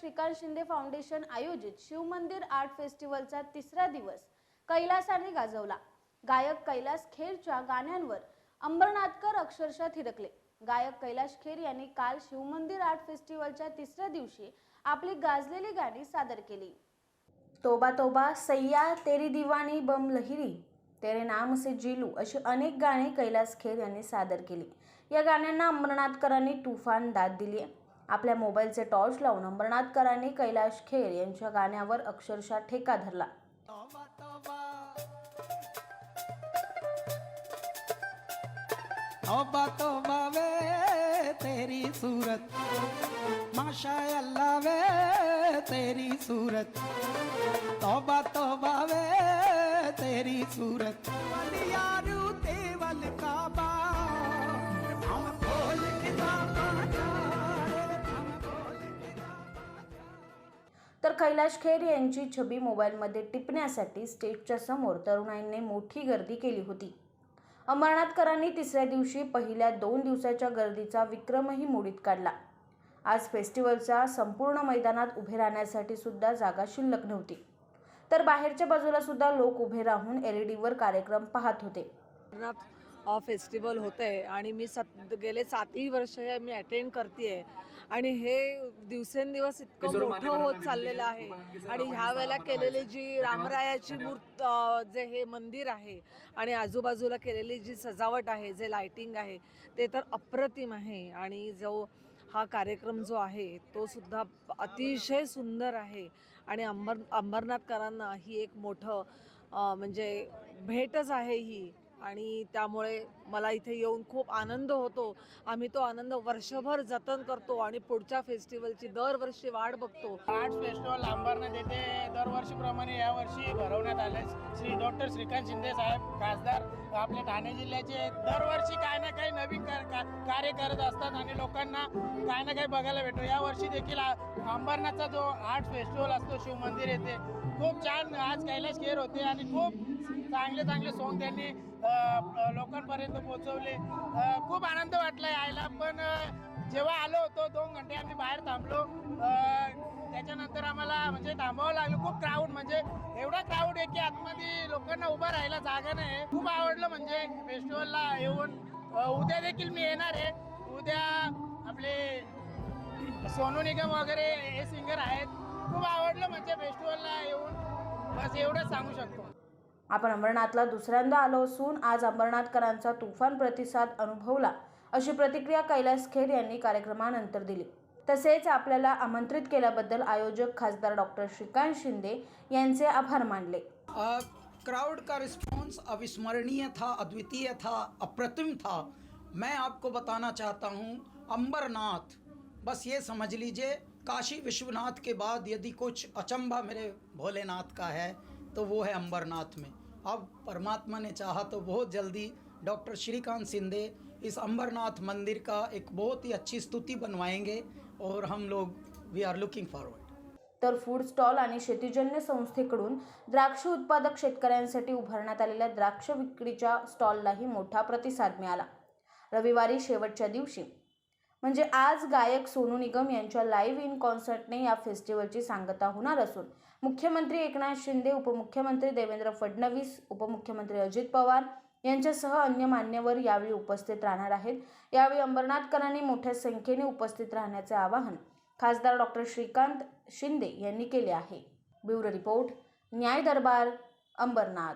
Shrikant Shinde foundation आयोजित शिवमंदिर art फेस्टिवलचा तिसरा दिवस कैलासाने गाजवला. गायक कैलास खेरच्या गाण्यांवर अंबरनाथकर अक्षरशः थिरकले. गायक कैलाश खेर यांनी काल शिवमंदिर आर्ट फेस्टिवलच्या तिसऱ्या दिवशी आपली गाजलेली गाणी सादर केली. तोबा तोबा सय्या तेरी दिवाणी बम लहिरी तेरे नाम से जिलू अशी अनेक गाणी कैलास खेर यांनी सादर केली. या गाण्यांना अंबरनाथकरांनी तुफान दाद दिली आहे. आपल्या मोबाईलचे टॉर्च लावून अंबरनाथकरांनी कैलाश खेर यांच्या गाण्यावर अक्षरशः ठेका धरला. हो तौबा तौबा तौबा वे तेरी सूरत. माशा अल्लाह वे तेरी सूरत. तौबा तौबा वे तेरी सूरत. तर कैलाश खेर यांची छबी मोबाईलमध्ये टिपण्यासाठी स्टेजच्या समोर तरुणाईंनी मोठी गर्दी केली होती. अमरनाथकरांनी तिसऱ्या दिवशी पहिल्या दोन दिवसाच्या गर्दीचा विक्रमही मोडीत काढला. आज फेस्टिवलच्या संपूर्ण मैदानात उभे राहण्यासाठी सुद्धा जागा शिल्लक नव्हती. तर बाहेरच्या बाजूला सुद्धा लोक उभे राहून एल ई डीवर कार्यक्रम पाहत होते. फेस्टिवल होतं आहे आणि मी सत गेले सातही वर्ष हे मी अटेंड करते आणि हे दिवसेंदिवस इतकं मोठं होत चाललेलं आहे. आणि ह्या वेळेला केलेली जी रामरायाची मूर्त जे हे मंदिर आहे आणि आजूबाजूला केलेली जी सजावट आहे जे लाइटिंग आहे ते तर अप्रतिम आहे. आणि जो हा कार्यक्रम जो आहे तो सुद्धा अतिशय सुंदर आहे. आणि अंबर अंबरनाथकरांना ही एक मोठं म्हणजे भेटच आहे ही. आणि त्यामुळे मला इथे येऊन खूप आनंद होतो. आम्ही तो आनंद वर्षभर जतन करतो आणि पुढच्या फेस्टिवलची दरवर्षी वाट बघतो. आर्ट फेस्टिवल अंबरनाथ येथे दरवर्षीप्रमाणे यावर्षी भरवण्यात आले श्री डॉक्टर श्रीकांत शिंदे साहेब खासदार आपल्या ठाणे जिल्ह्याचे दरवर्षी काही ना काही नवीन का- कार्य करत असतात आणि लोकांना काही ना काही बघायला भेटतो. यावर्षी देखील अंबरनाथचा जो आर्ट फेस्टिवल असतो शिवमंदिर येथे खूप छान आज कैलाश खेर होते आणि खूप चांगले चांगले सॉन्ग त्यांनी लोकांपर्यंत पोहोचवले. खूप आनंद वाटला यायला पण जेव्हा आलो होतो दोन घंटे आम्ही बाहेर थांबलो. त्याच्यानंतर आम्हाला म्हणजे थांबावं लागलं. खूप क्राऊड म्हणजे एवढा क्राऊड आहे की आतमध्ये लोकांना उभं राहायला जागा नाही खूप आवडलं म्हणजे फेस्टिवलला येऊन. उद्या देखील मी येणार आहे. उद्या आपले सोनू निगम वगैरे हे सिंगर आहेत. खूप आवडलं म्हणजे फेस्टिवलला येऊन. बस एवढंच सांगू शकतो. आपण अंबरनाथला दुसऱ्यांदा आलो असून आज अंबरनाथकरांचा तुफान प्रतिसाद अनुभवला अशी प्रतिक्रिया कैलास खेर यांनी कार्यक्रमानंतर दिली. तसेच आपल्याला आमंत्रित केल्याबद्दल आयोजक खासदार डॉक्टर श्रीकांत शिंदे यांचे आभार मानले. क्राउड का रिस्पॉन्स अविस्मरणीय था अद्वितीय था अप्रतिम था मैं आपको बताना चाहता हूँ अंबरनाथ। बस ये समझ लीजिए काशी विश्वनाथ के बाद यदि कुछ अचंभा मेरे भोलेनाथ का है तो वो है अंबरनाथ में। अब परमात्मा ने चाहा तो बहुत जल्दी डॉक्टर श्रीकांत सिंधे इस अंबरनाथ मंदिर का एक बहुत ही अच्छी स्तुति बनवाएंगे और हम लोग वी आर लुकिंग फॉरवर्ड तर फूड स्टॉल आणि शेतीजन्य संस्थेकडून द्राक्ष उत्पादक शेतकऱ्यांसाठी उभारण्यात आलेल्या द्राक्ष विक्रीच्या स्टॉललाही मोठा प्रतिसाद मिळाला. रविवारी शेवटच्या दिवशी म्हणजे आज गायक सोनू निगम यांच्या लाईव्ह इन कॉन्सर्टने या फेस्टिवलची सांगता होणार असून मुख्यमंत्री एकनाथ शिंदे उपमुख्यमंत्री देवेंद्र फडणवीस उपमुख्यमंत्री अजित पवार यांच्यासह अन्य मान्यवर यावेळी उपस्थित राहणार आहेत. यावेळी अंबरनाथकरांनी मोठ्या संख्येने उपस्थित राहण्याचे आवाहन खासदार डॉक्टर श्रीकांत शिंदे यांनी केले आहे. ब्युरो रिपोर्ट न्याय दरबार अंबरनाथ.